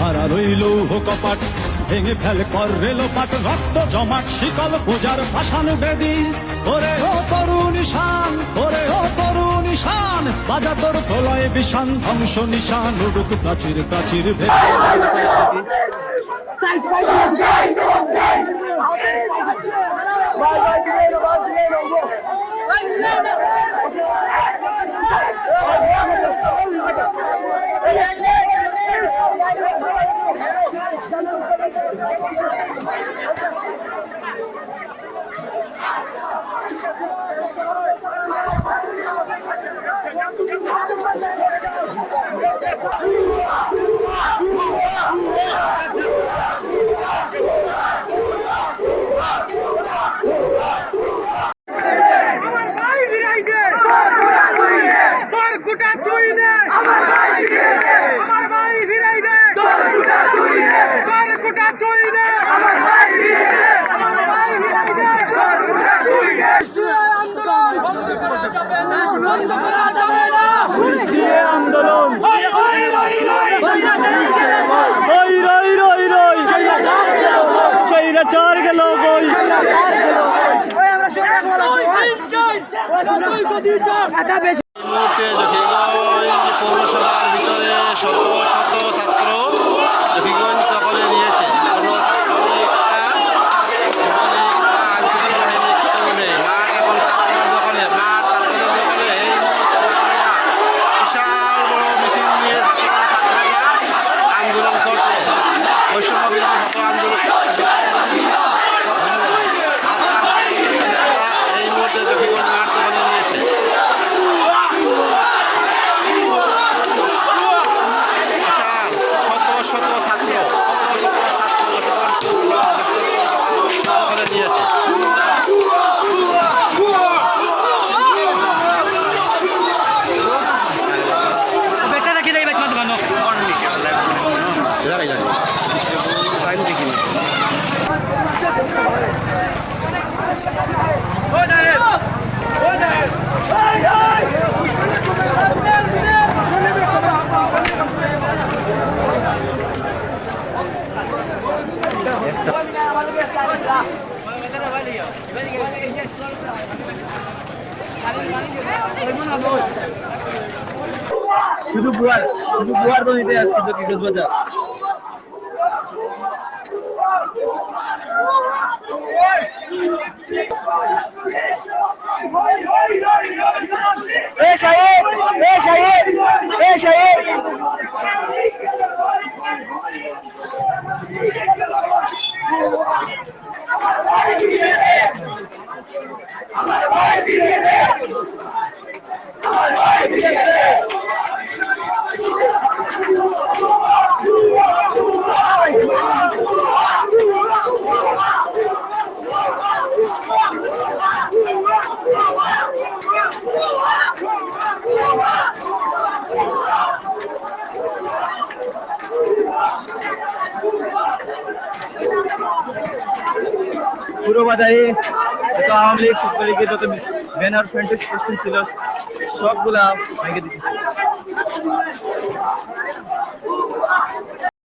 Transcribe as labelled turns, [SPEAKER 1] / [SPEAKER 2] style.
[SPEAKER 1] হারা রইল কপাট, ভেঙে ফেল কর রেল পাট রক্ত জমাট, শিকল পূজার ভাসান বেদি। ওরে ও তরুণ নিশান ওরে ও তরুণ নিশান বাজা তোর প্রলয় বিষান, ধ্বংস নিশান, উড়ুক প্রাচীর প্রাচীর ভে
[SPEAKER 2] রই চৈরা গেল
[SPEAKER 3] পৌরসভার ভিতরে শত শত ছাত্র জকিগঞ্জ দখলে আন্দোলন
[SPEAKER 2] শুধু বুয়ার শুধু বুয়ার তো নিতে তো কিশোর বাজার। পুরো বাজারে যত আওয়ামী লীগ ছাত্র লীগের যত ব্যানার ফ্যান্টেজ পোস্টিং ছিল সবগুলা ভেঙে দিতেছে।